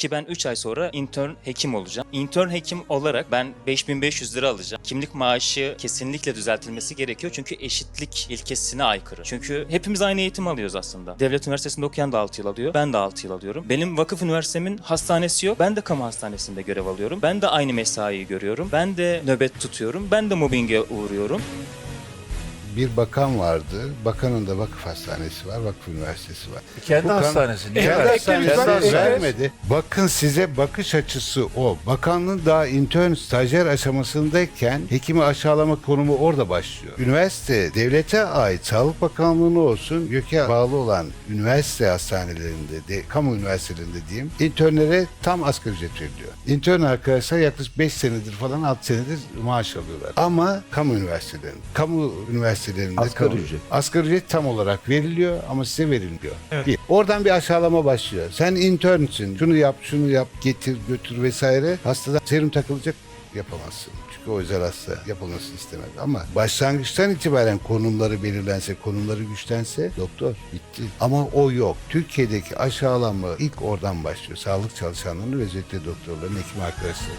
Ki ben 3 ay sonra intern hekim olacağım. Intern hekim olarak ben 5500 lira alacağım. Kimlik maaşı kesinlikle düzeltilmesi gerekiyor çünkü eşitlik ilkesine aykırı. Çünkü hepimiz aynı eğitim alıyoruz aslında. Devlet üniversitesinde okuyan da 6 yıl alıyor. Ben de 6 yıl alıyorum. Benim vakıf üniversitemin hastanesi yok. Ben de kamu hastanesinde görev alıyorum. Ben de aynı mesaiyi görüyorum. Ben de nöbet tutuyorum. Ben de mobbinge uğruyorum. Bir bakan vardı. Bakanın da vakıf hastanesi var, vakıf üniversitesi var. Kendi Bu kan- hastanesi. Niye Kendi versin? hastanesi Kendi hastanesi. vermedi. Bakın size bakış açısı o. Bakanlığın daha intern, stajyer aşamasındayken hekimi aşağılama konumu orada başlıyor. Üniversite, devlete ait Sağlık Bakanlığı'na olsun, YÖK'e bağlı olan üniversite hastanelerinde, de, kamu üniversitelerinde diyeyim, internlere tam asgari ücret veriliyor. İntern arkadaşlar yaklaşık 5 senedir falan 6 senedir maaş alıyorlar. Ama kamu üniversitelerinde, kamu üniversitelerinde Asgari kamu- ücret. Asgari ücret tam olarak veriliyor ama size verilmiyor. Bir. Oradan bir aşağılama başlıyor. Sen internsün. Şunu yap, şunu yap, getir, götür vesaire. Hastada serum takılacak yapamazsın. Çünkü o özel hasta yapılmasını istemez. Ama başlangıçtan itibaren konumları belirlense, konumları güçlense doktor bitti. Ama o yok. Türkiye'deki aşağılanma ilk oradan başlıyor. Sağlık çalışanlarının ve özellikle doktorların, hekim arkadaşları.